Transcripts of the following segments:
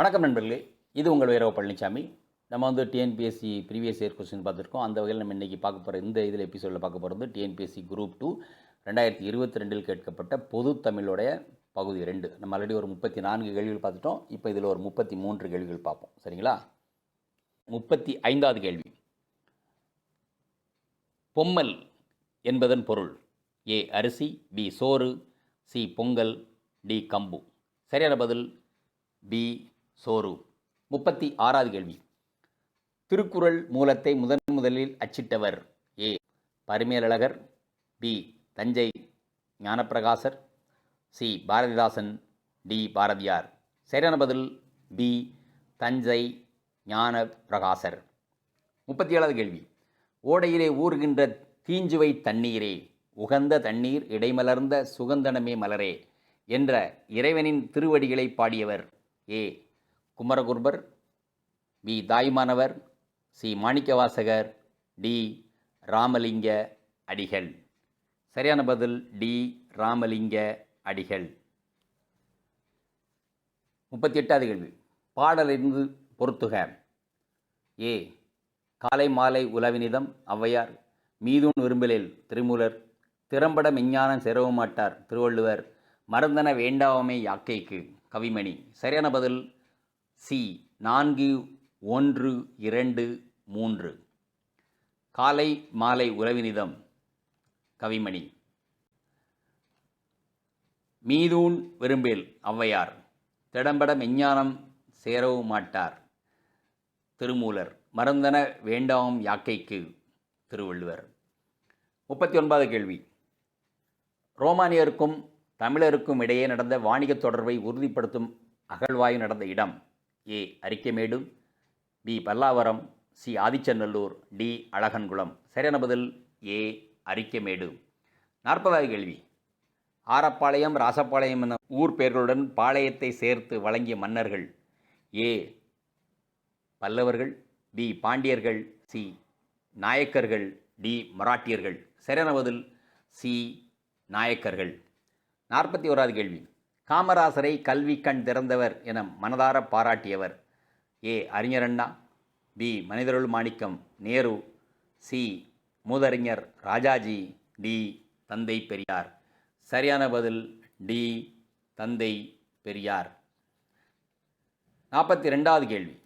வணக்கம் நண்பர்களே. இது உங்கள் வீரவ பழனிசாமி நம்ம வந்து டிஎன்பிஎஸ்சி ப்ரீவியஸ் இயர் கொஸ்டின் பார்த்துருக்கோம். அந்த வகையில் நம்ம இன்றைக்கி பார்க்க போகிற இந்த இதில் எபிசோடில் பார்க்க போகிறது டிஎன்பிஎஸ்சி குரூப் டூ ரெண்டாயிரத்தி இருபத்தி ரெண்டில் கேட்கப்பட்ட பொது தமிழோடைய பகுதி ரெண்டு. நம்ம ஆல்ரெடி ஒரு முப்பத்தி நான்கு கேள்விகள் பார்த்துட்டோம். இப்போ இதில் ஒரு முப்பத்தி மூன்று கேள்விகள் பார்ப்போம். சரிங்களா? முப்பத்தி ஐந்தாவது கேள்வி. பொம்மல் என்பதன் பொருள் ஏ அரிசி பி சோறு சி பொங்கல் டி கம்பு. சரியான பதில்? பி சோறு. முப்பத்தி ஆறாவது கேள்வி. திருக்குறள் மூலத்தை முதன் முதலில் அச்சிட்டவர் A. Parimelazhagar B. Thanjai Gnanaprakasar C. Bharathidasan D. Bharathiyar. சரியான பதில் பி. தஞ்சை ஞான பிரகாசர் முப்பத்தி ஏழாவது கேள்வி. ஓடையிலே ஊறுகின்ற தீஞ்சுவை தண்ணீரே உகந்த தண்ணீர் இடைமலர்ந்த சுகந்தனமே மலரே என்ற இறைவனின் திருவடிகளை பாடியவர் A. Kumaraguruparar B Thayumanavar C. Manikkavasagar D. Ramalinga Adigal. சரியான பதில் டி. ராமலிங்க அடிகள். முப்பத்தி எட்டாவது கேள்வி. பாடலிருந்து பொருத்துக ஏ. காலை மாலை உலவினிதம் ஔவையார் மீதூன் விரும்பலில் திருமூலர் திறம்பட மெஞ்ஞானம் செரவமாட்டார் திருவள்ளுவர் மருந்தன வேண்டாமை யாக்கைக்கு. கவிமணி. சரியான பதில் சி நான்கு ஒன்று இரண்டு மூன்று. காலை மாலை உறவினிதம். கவிமணி. மீதூன் விரும்பில் ஔவையார். திடம்பட மெஞ்ஞானம் சேரவும் மாட்டார். திருமூலர். மறந்தன வேண்டாம் யாக்கைக்கு. திருவள்ளுவர். முப்பத்தி ஒன்பது கேள்வி. ரோமானியருக்கும் தமிழருக்கும் இடையே நடந்த வாணிகத் தொடர்பை உறுதிப்படுத்தும் அகழ்வாய்வு நடந்த இடம். A. Arikamedu B. Pallavaram C. Adichanallur D. Azhagankulam. சரியான பதில் ஏ. அரிக்கமேடு நாற்பதாவது கேள்வி. ஆரப்பாளையம் ராசப்பாளையம் என ஊர் பெயர்களுடன் பாளையத்தை சேர்த்து வழங்கிய மன்னர்கள் ஏ. பல்லவர்கள் பி. பாண்டியர்கள் சி. நாயக்கர்கள் டி. மராட்டியர்கள். சரியான பதில் சி. நாயக்கர்கள். நாற்பத்தி ஓராவது கேள்வி. காமராசரை கல்வி கண் திறந்தவர் என மனதார பாராட்டியவர். ஏ. அறிஞரண்ணா பி. மனிதருள் மாணிக்கம் நேரு சி. மூதறிஞர் ராஜாஜி டி. தந்தை பெரியார். சரியான பதில் டி. தந்தை பெரியார். நாற்பத்தி ரெண்டாவது கேள்வி.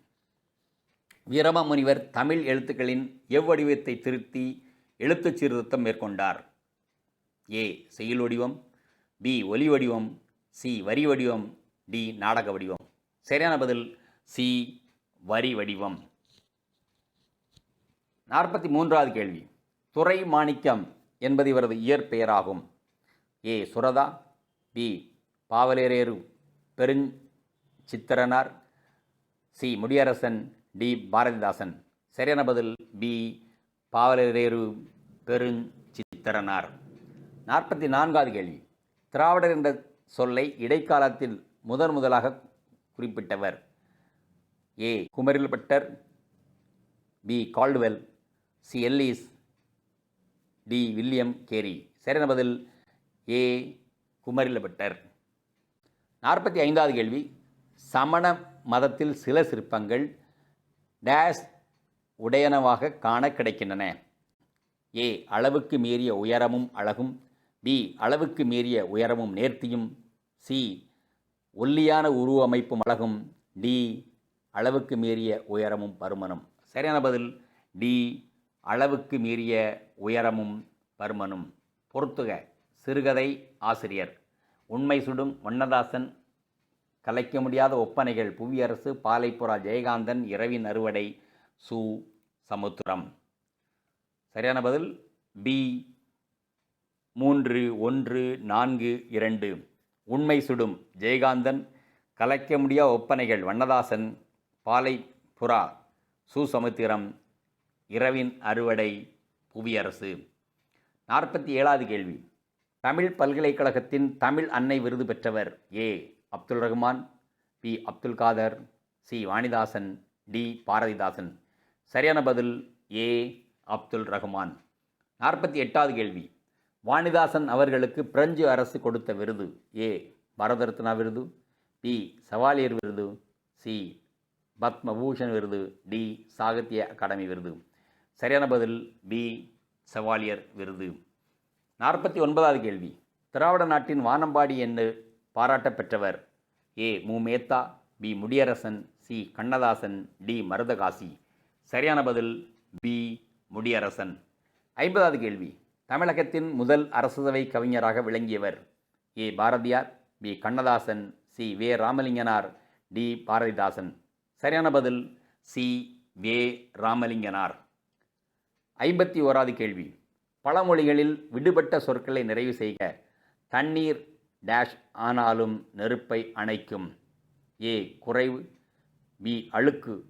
வீரம முனிவர் தமிழ் எழுத்துக்களின் எவ்வடிவத்தை திருத்தி எழுத்துச் சீர்திருத்தம் மேற்கொண்டார்? ஏ. செயல் வடிவம் பி. ஒலி வடிவம் சி வரி வடிவம் டி நாடக வடிவம். சரியான பதில் சி வரி வடிவம். நாற்பத்தி மூன்றாவது கேள்வி. துறை மாணிக்கம் என்பது இவரது இயற்பெயராகும். A Suratha B Perun Perunchithiranar C Mudiyarasan D Bharathidasan. சரியான பதில் பி பாவலரேரு பெருஞ்சித்திரனார் நாற்பத்தி நான்காவது கேள்வி. திராவிடர் என்ற சொல்லை இடைக்காலத்தில் முதன் முதலாக குறிப்பிட்டவர். A. Kumaril Bhattar. B. Caldwell. C. Ellis. D. William Carey. சரியான பதில் ஏ. குமரில் பட்டர். நாற்பத்தி ஐந்தாவது கேள்வி. சமண மதத்தில் சில சிற்பங்கள் டேஷ் உடையனவாக காண கிடைக்கின்றன. ஏ. அளவுக்கு மீறிய உயரமும் அழகும். பி. அளவுக்கு மீறிய உயரமும் நேர்த்தியும். சி. ஒல்லியான உருவமைப்பும் அழகும் டி. அளவுக்கு மீறிய உயரமும் பருமனும். சரியான பதில். டி. அளவுக்கு மீறிய உயரமும் பருமனும். பொறுத்துக. சிறுகதை ஆசிரியர். உண்மை சுடும் வண்ணதாசன். கலைக்க முடியாத ஒப்பனைகள். புவியரசு பாலைப்புறா ஜெயகாந்தன் இரவின் அறுவடை சு. சமுத்திரம். சரியான பதில். பி. மூன்று ஒன்று நான்கு இரண்டு. உண்மை சுடும் ஜெயகாந்தன் கலைக்க முடியா ஒப்பனைகள் வண்ணதாசன் பாலை புறா சுசமுத்திரம் இரவின் அறுவடை புவியரசு. நாற்பத்தி ஏழாவது கேள்வி. தமிழ் பல்கலைக்கழகத்தின் தமிழ் அன்னை விருது பெற்றவர் A. Abdul Rahman B. Abdul Kader C. Vanidasan D. Bharathidasan. சரியான பதில் ஏ. அப்துல் ரஹ்மான். நாற்பத்தி எட்டாவது கேள்வி. வாணிதாசன் அவர்களுக்கு பிரெஞ்சு அரசு கொடுத்த விருது. ஏ. பரதரத்னா விருது. பி. சவாலியர் விருது. சி. பத்மபூஷன் விருது. டி. சாகித்ய அகாடமி விருது. சரியான பதில் பி. சவாலியர் விருது. நாற்பத்தி ஒன்பதாவது கேள்வி. திராவிட நாட்டின் வானம்பாடி என்று பாராட்ட பெற்றவர் A. Mu. Metha B. Mudiyarasan C. Kannadasan D. Maruthakasi. சரியான பதில் பி. முடியரசன். ஐம்பதாவது கேள்வி. தமிழகத்தின் முதல் அரசவை கவிஞராக விளங்கியவர் A. Bharathiyar B. Kannadasan C. Way. Ramalinganar D. Bharathidasan. சரியான பதில் சி. வே. ராமலிங்கனார். ஐம்பத்தி ஓராவது கேள்வி. பல மொழிகளில் விடுபட்ட சொற்களை நிறைவு செய்க. தண்ணீர் டேஷ் ஆனாலும் நெருப்பை அணைக்கும். ஏ. குறைவு பி. அழுக்கு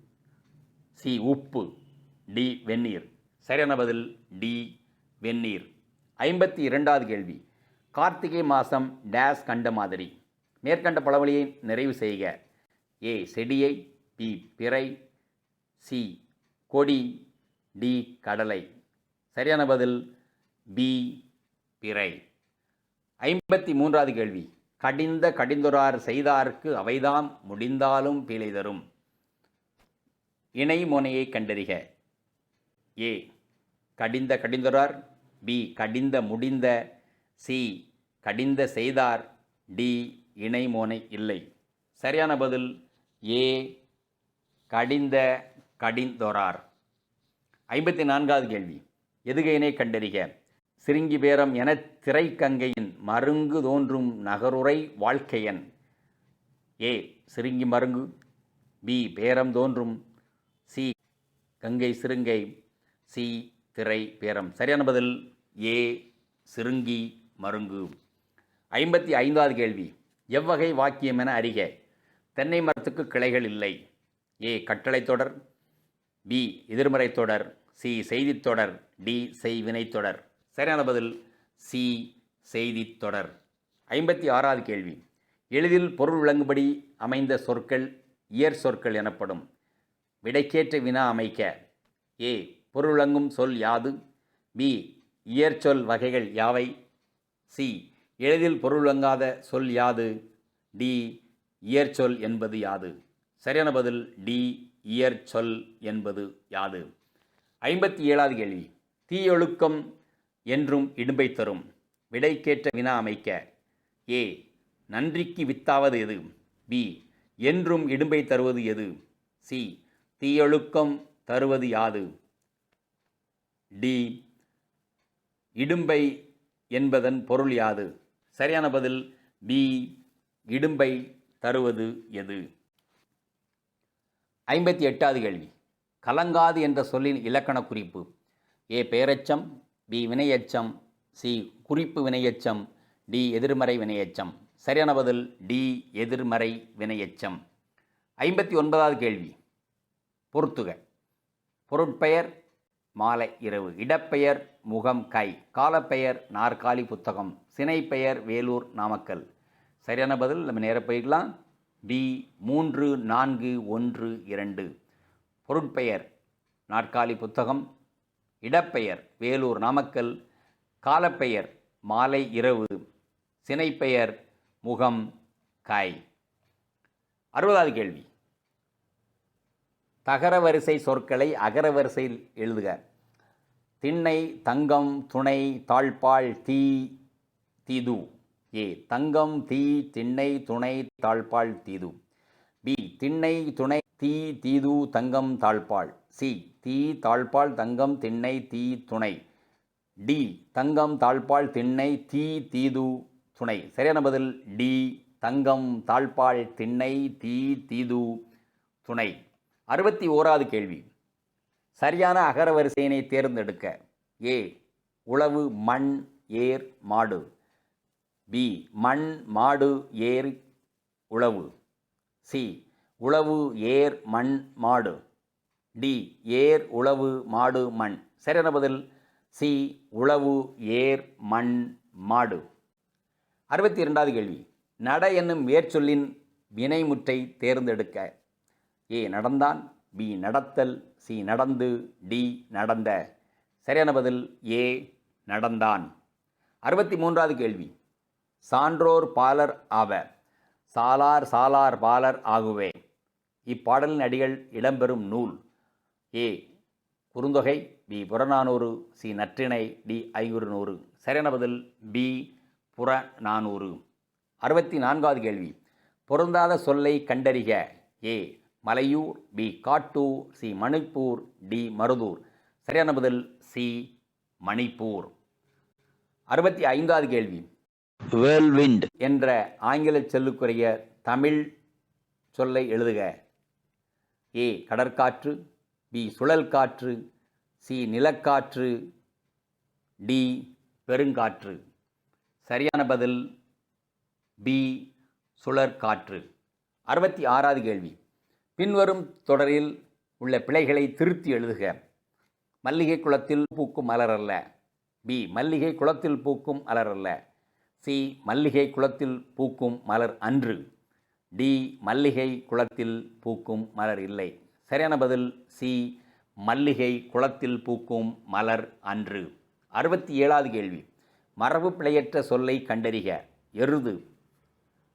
சி. உப்பு டி. வெந்நீர். சரியான பதில் டி. வெந்நீர். ஐம்பத்தி இரண்டாவது கேள்வி. கார்த்திகை மாதம் டேஸ் கண்ட மாதிரி. மேற்கண்ட பழமொழியை நிறைவு செய்க. ஏ செடியை பி பிறை சி கொடி டி கடலை. சரியான பதில் பி பிறை. ஐம்பத்தி மூன்றாவது கேள்வி. கடிந்த கடிந்துரார் செய்தார்க்கு அவைதாம் முடிந்தாலும் பீழை தரும். இணை முனையை கண்டறிக. ஏ கடிந்த கடிந்துரார் பி கடிந்த முடிந்த சி கடிந்த செய்தார் டி இணைமோனை இல்லை. சரியான பதில் ஏ கடிந்த கடிந்தொரார் ஐம்பத்தி நான்காவது கேள்வி எதுகையினை கண்டறிக. சிறுங்கி பேரம் என திரைக்கங்கையின் மருங்கு தோன்றும் நகருரை வாழ்க்கையன். ஏ சிறுங்கி மருங்கு. பி பேரம் தோன்றும். சி கங்கை சிறுங்கை சி திரை பேரம். சரியான பதில்? ஏ சிறுங்கி மருங்கு. ஐம்பத்தி ஐந்தாவது கேள்வி. எவ்வகை வாக்கியம் என அறிக. தென்னை மரத்துக்கு கிளைகள் இல்லை. ஏ கட்டளைத் தொடர். பி எதிர்மறை தொடர். சி செய்தித் தொடர். டி செய்வினை தொடர். சரியான பதில்? சி செய்தித் தொடர். ஐம்பத்தி ஆறாவது கேள்வி. எளிதில் பொருள் விளங்கும்படி அமைந்த சொற்கள் இயற் சொற்கள் எனப்படும். விடைக்கேற்ற வினா அமைக்க. ஏ பொருளங்கும் சொல் யாது? பி. இயற்சொல் வகைகள் யாவை? சி. எளிதில் பொருளங்காத சொல் யாது? டி. இயற்சொல் என்பது யாது. சரியான பதில் டி. இயற்சொல் என்பது யாது. ஐம்பத்தி ஏழாவது கேள்வி. தீயொழுக்கம் என்றும் இடும்பை தரும். விடைக்கேற்ற வினா அமைக்க. ஏ. நன்றிக்கு வித்தாவது எது? பி. என்றும் இடும்பை தருவது எது? சி. தீயொழுக்கம் தருவது யாது? டி. இடும்பை என்பதன் பொருள் யாது? சரியான பதில் பி. இடும்பை தருவது எது? ஐம்பத்தி எட்டாவது கேள்வி. கலங்காது என்ற சொல்லின் இலக்கண குறிப்பு. ஏ. பெயரச்சம் பி. வினையச்சம் சி. குறிப்பு வினையச்சம் டி. எதிர்மறை வினையச்சம். சரியான பதில் டி. எதிர்மறை வினையச்சம். ஐம்பத்தி ஒன்பதாவது கேள்வி. பொறுத்துக. பொருட்பெயர் மாலை இரவு. இடப்பெயர் முகம் கை. காலப்பெயர் நாற்காலி புத்தகம். சினைப்பெயர் வேலூர் நாமக்கல். சரியான பதில்? நம்ம நேரம் போயிடலாம். டி மூன்று நான்கு ஒன்று இரண்டு. பொருட்பெயர் நாற்காலி புத்தகம். இடப்பெயர் வேலூர் நாமக்கல். காலப்பெயர் மாலை இரவு. சினைப்பெயர் முகம் காய் அறுபதாவது கேள்வி. தகர வரிசை சொற்களை அகர வரிசையில் எழுதுக. திண்ணை தங்கம் துணை தாழ்பால் தீ தீது. ஏ தங்கம் தீ திண்ணை துணை தாழ்பால் தீது. பி திண்ணை துணை தீ தீது தங்கம் தாழ்பால் சி தீ தாழ்பால் தங்கம் திண்ணை தீ துணை. டி தங்கம் தாழ்பால் திண்ணை தீ தீது துணை. சரியான பதில் டி தங்கம் தாழ்பால் திண்ணை தீ தீது துணை. அறுபத்தி ஓராவது கேள்வி. சரியான அகர வரிசையினை தேர்ந்தெடுக்க ஏ உளவு மண் ஏர் மாடு. பி மண் மாடு ஏர் உழவு. சி உழவு ஏர் மண் மாடு. டி ஏர் உழவு மாடு மண். சரியான பதில்? சி உழவு ஏர் மண் மாடு. அறுபத்தி இரண்டாவது கேள்வி. நட என்னும் வேர்ச்சொல்லின் வினைமுற்றை தேர்ந்தெடுக்க ஏ நடந்தான். பி நடத்தல் சி நடந்து டி நடந்த. சரியான பதில் ஏ நடந்தான். அறுபத்தி மூன்றாவது கேள்வி. சான்றோர் பாலர் ஆவ. சாலார் சாலார் பாலர் ஆகுவே. இப்பாடலின் அடிகள் இடம்பெறும் நூல். A. Kurunthogai B Purananuru C Natrinai D Ainkurunuru சரியான பதில் பி புறநானூறு. அறுபத்தி நான்காவது கேள்வி. பொருந்தாத சொல்லை கண்டறிக. A. Malaiyur B Kattur C Manipur D Maruthur. சரியான பதில் சி மணிப்பூர். அறுபத்தி ஐந்தாவது கேள்வி. whirlwind, என்ற ஆங்கில சொல்லுக்குரிய தமிழ் சொல்லை எழுதுக. ஏ கடற்காற்று பி சுழல் காற்று சி நிலக்காற்று டி பெருங்காற்று. சரியான பதில் பி சுழற்காற்று. அறுபத்தி ஆறாவது கேள்வி. பின்வரும் தொடரில் உள்ள பிழைகளை திருத்தி எழுதுக. மல்லிகை குளத்தில் பூக்கும் மலர் அல்ல. பி மல்லிகை குளத்தில் பூக்கும் மலர் அல்ல. சி மல்லிகை குளத்தில் பூக்கும் மலர் அன்று. டி மல்லிகை குளத்தில் பூக்கும் மலர் இல்லை. சரியான பதில் சி மல்லிகை குளத்தில் பூக்கும் மலர் அன்று. அறுபத்தி ஏழாவது கேள்வி. மரபு பிழையற்ற சொல்லை கண்டறிக. எருது.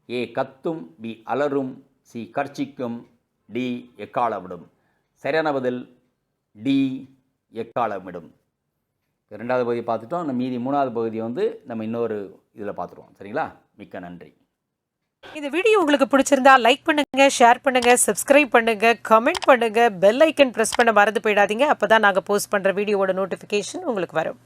ஏ கத்தும் பி அலரும் சி கர்ச்சிக்கும் டி எக்காலமிடும். சரியான பதில் டி எக்காலமிடும். ரெண்டாவது பகுதியை பார்த்துட்டோம். நம்ம மீதி மூணாவது பகுதியை வந்து நம்ம இன்னொரு இதில் பார்த்துருவோம். சரிங்களா? மிக்க நன்றி. இந்த வீடியோ உங்களுக்கு பிடிச்சிருந்தா லைக் பண்ணுங்க ஷேர் பண்ணுங்க சப்ஸ்கிரைப் பண்ணுங்க கமெண்ட் பண்ணுங்க பெல் ஐக்கன் பிரஸ் பண்ண மறந்து போயிடாதீங்க. அப்பதான் நாங்கள் போஸ்ட் பண்ற வீடியோவோட நோட்டிபிகேஷன் உங்களுக்கு வரும்.